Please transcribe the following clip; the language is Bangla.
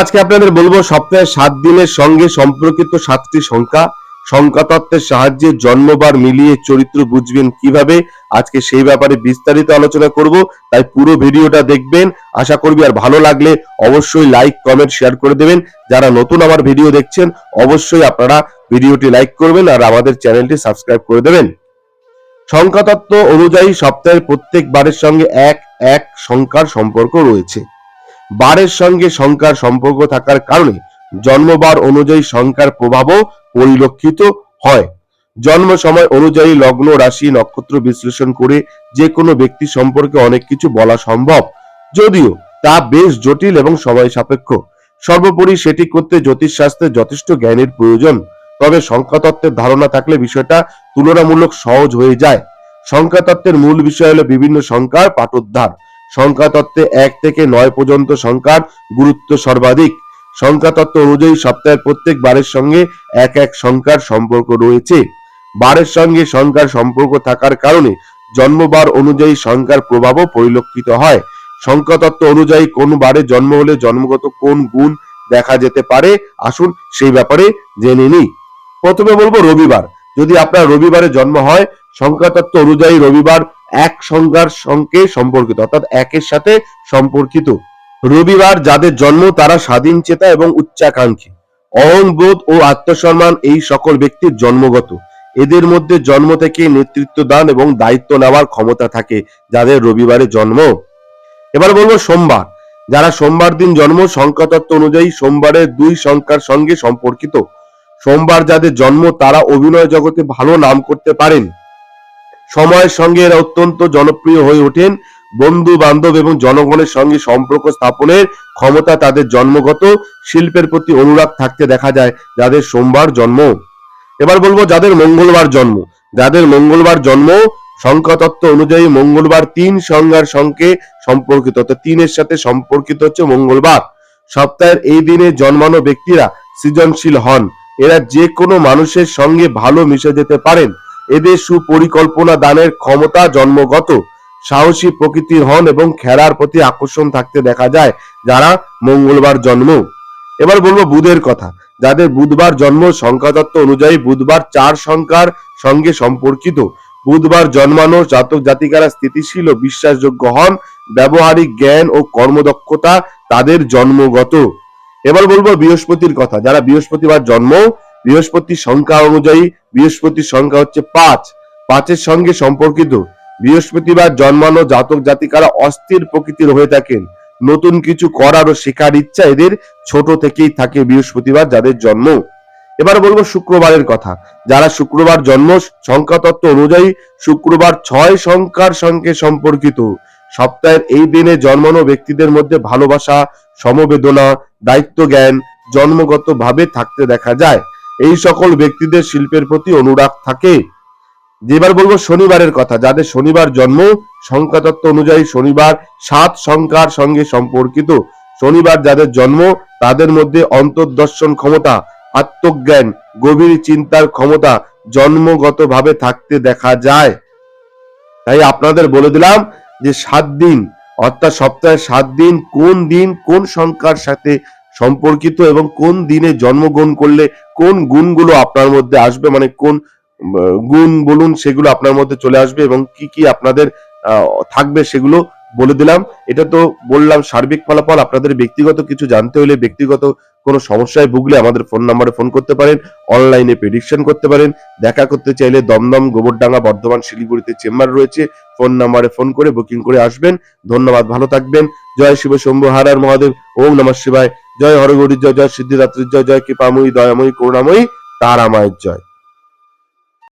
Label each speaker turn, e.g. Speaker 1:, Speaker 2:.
Speaker 1: আজকে আপনাদের বলব সপ্তাহে সাত দিনের সঙ্গে সম্পর্কিত সাতটি সংখ্যা সংখ্যা তত্ত্বের সাহায্যে জন্মবার মিলিয়ে চরিত্র বুঝবেন কীভাবে? আজকে সেই ব্যাপারে বিস্তারিত আলোচনা করব, তাই পুরো ভিডিওটা দেখবেন। আশা করবি আর ভালো লাগলে অবশ্যই লাইক, কমেন্ট, শেয়ার করে দেবেন। যারা নতুন আমার ভিডিও দেখছেন, অবশ্যই আপনারা ভিডিওটি লাইক করবেন আর আমাদের চ্যানেলটি সাবস্ক্রাইব করে দেবেন। সংখ্যা তত্ত্ব অনুযায়ী সপ্তাহের প্রত্যেক বারের সঙ্গে এক এক সংখ্যার সম্পর্ক রয়েছে। বারের সঙ্গে সংখ্যার সম্পর্ক থাকার কারণে জন্মবার অনুযায়ী সংখ্যার প্রভাবও পরিলক্ষিত হয়। জন্ম সময় অনুযায়ী লগ্ন, রাশি, নক্ষত্র বিশ্লেষণ করে যে কোনো ব্যক্তি সম্পর্কে অনেক কিছু বলা সম্ভব। যদিও তা বেশ জটিল এবং সময় সাপেক্ষ। সর্বোপরি সেটি করতে জ্যোতিষশাস্ত্রে যথেষ্ট জ্ঞানের প্রয়োজন। তবে সংখ্যাতত্ত্বের ধারণা থাকলে বিষয়টা তুলনামূলক সহজ হয়ে যায়। সংখ্যাতত্ত্বের মূল বিষয় হলো বিভিন্ন সংখ্যার পাঠোদ্ধার সংখ্যা তত্ত্বে এক থেকে নয় পর্যন্ত সংখ্যার গুরুত্ব সর্বাধিক। সংখ্যা তত্ত্ব অনুযায়ী সপ্তাহের প্রত্যেক বারের সঙ্গে এক এক সংখ্যার সম্পর্ক রয়েছে। বারের সঙ্গে সংখ্যার সম্পর্ক থাকার কারণে জন্মবার অনুযায়ী সংখ্যার প্রভাবও পরিলক্ষিত হয়। সংখ্যা তত্ত্ব অনুযায়ী কোন বারে জন্ম হলে জন্মগত কোন গুণ দেখা যেতে পারে? আসুন সেই ব্যাপারে জেনে নিই। প্রথমে বলব রবিবার। যদি আপনার রবিবারে জন্ম হয় সংখ্যা তত্ত্ব অনুযায়ী রবিবার এক সংখ্যার সঙ্গে সম্পর্কিত, অর্থাৎ একের সাথে সম্পর্কিত। রবিবার যাদের জন্ম, তারা স্বাধীন চেতা এবং উচ্চাকাঙ্ক্ষী। অহংবোধ ও আত্মসম্মান এই সকল ব্যক্তির জন্মগত। এদের মধ্যে জন্ম থেকে নেতৃত্ব দান এবং দায়িত্ব নেওয়ার ক্ষমতা থাকে যাদের রবিবারে জন্ম। এবার বলব সোমবার। যারা সোমবার দিন জন্ম, সংখ্যাতত্ত্ব অনুযায়ী সোমবারের দুই সংখ্যার সঙ্গে সম্পর্কিত। সোমবার যাদের জন্ম, তারা অভিনয় জগতে ভালো নাম করতে পারেন। সময়ের সঙ্গে এরা অত্যন্ত জনপ্রিয় হয়ে ওঠেন। বন্ধু, বান্ধব এবং জনগণের সঙ্গে সম্পর্ক স্থাপনের ক্ষমতা তাদের জন্মগত শিল্পের প্রতি অনুরাগ থাকতে দেখা যায় যাদের সোমবার জন্ম। এবার বলব যাদের মঙ্গলবার জন্ম। যাদের মঙ্গলবার জন্ম, সংখ্যাতত্ত্ব অনুযায়ী মঙ্গলবার তিন সংজ্ঞার সঙ্গে সম্পর্কিত। তিনের সাথে সম্পর্কিত হচ্ছে মঙ্গলবার। সপ্তাহের এই দিনে জন্মানো ব্যক্তিরা সৃজনশীল হন। এরা যে কোনো মানুষের সঙ্গে ভালো মিশে যেতে পারেন। এদের সুপরিকল্পনা দানের ক্ষমতা জন্মগত। সাহসী প্রকৃতির হন এবং খেলার প্রতি আকর্ষণ থাকতে দেখা যায় যারা মঙ্গলবার জন্ম। এবার বলব বুধের কথা। যাদের বুধবার জন্ম সংখ্যাতত্ত্ব অনুযায়ী বুধবার চার সংখ্যার সঙ্গে সম্পর্কিত। বুধবার জন্মানো জাতক জাতিকারা স্থিতিশীল ও বিশ্বাসযোগ্য হন। ব্যবহারিক জ্ঞান ও কর্মদক্ষতা তাদের জন্মগত। এবার বলব বৃহস্পতির কথা। যারা বৃহস্পতিবার জন্ম, বৃহস্পতির সংখ্যা অনুযায়ী বৃহস্পতির সংখ্যা হচ্ছে পাঁচ। পাঁচের সঙ্গে সম্পর্কিত। বৃহস্পতিবার জন্মানো জাতক জাতিকারা অস্থির প্রকৃতির হয়ে থাকেন। নতুন কিছু করার ও শেখার ইচ্ছা এদের ছোট থেকেই থাকে বৃহস্পতিবার যাদের জন্ম। এবার বলব শুক্রবারের কথা। যারা শুক্রবার জন্ম সংখ্যা তত্ত্ব অনুযায়ী শুক্রবার ছয় সংখ্যার সঙ্গে সম্পর্কিত। সপ্তাহের এই দিনে জন্মানো ব্যক্তিদের মধ্যে ভালোবাসা সমবেদনা দায়িত্ব জ্ঞান জন্মগত ভাবে থাকতে দেখা যায়। এই সকল ব্যক্তিদের শিল্পের প্রতি অনুরাগ থাকে। যেবার বলব শনিবারের কথা, যাদের শনিবার জন্ম, সংখ্যাতত্ত্ব অনুযায়ী শনিবার সাত সংখ্যার সঙ্গে সম্পর্কিত। শনিবার যাদের জন্ম, তাদের মধ্যে অন্তর্দর্শন ক্ষমতা, আত্মজ্ঞান, গভীর চিন্তার ক্ষমতা জন্মগতভাবে থাকতে দেখা যায়। তাই আপনাদের বলে দিলাম যে সাত দিন অর্থাৎ সপ্তাহে সাত দিন, কোন দিন, কোন সংখ্যার সাথে সম্পর্কিত এবং কোন দিনে জন্মগ্রহণ করলে কোন গুণগুলো আপনার মধ্যে আসবে মানে কোন গুণ বলুন সেগুলো আপনার মধ্যে চলে আসবে এবং কি কি আপনাদের থাকবে সেগুলো বলে দিলাম। এটা তো বললাম সার্বিক ফলাফল, আপনাদের ব্যক্তিগত কিছু জানতে হলে ব্যক্তিগত কোনো সমস্যায় ভুগলে আমাদের ফোন নাম্বারে ফোন করতে পারেন, অনলাইনে প্রেডিকশন করতে পারেন। দেখা করতে চাইলে দমদম গোবরডাঙ্গা বর্ধমান শিলিগুড়িতে চেম্বার রয়েছে। ফোন নাম্বারে ফোন করে বুকিং করে আসবেন। ধন্যবাদ, ভালো থাকবেন। জয় শিব শম্ভু হারার মহাদেব, ওম নমঃ শিবায়। জয় হরগৌরী জয় জয় সিদ্ধিদাত্রীর জয় জয় কৃপাময়ী, দয়াময়ী, করুণাময়ী, তারামায়ের জয়।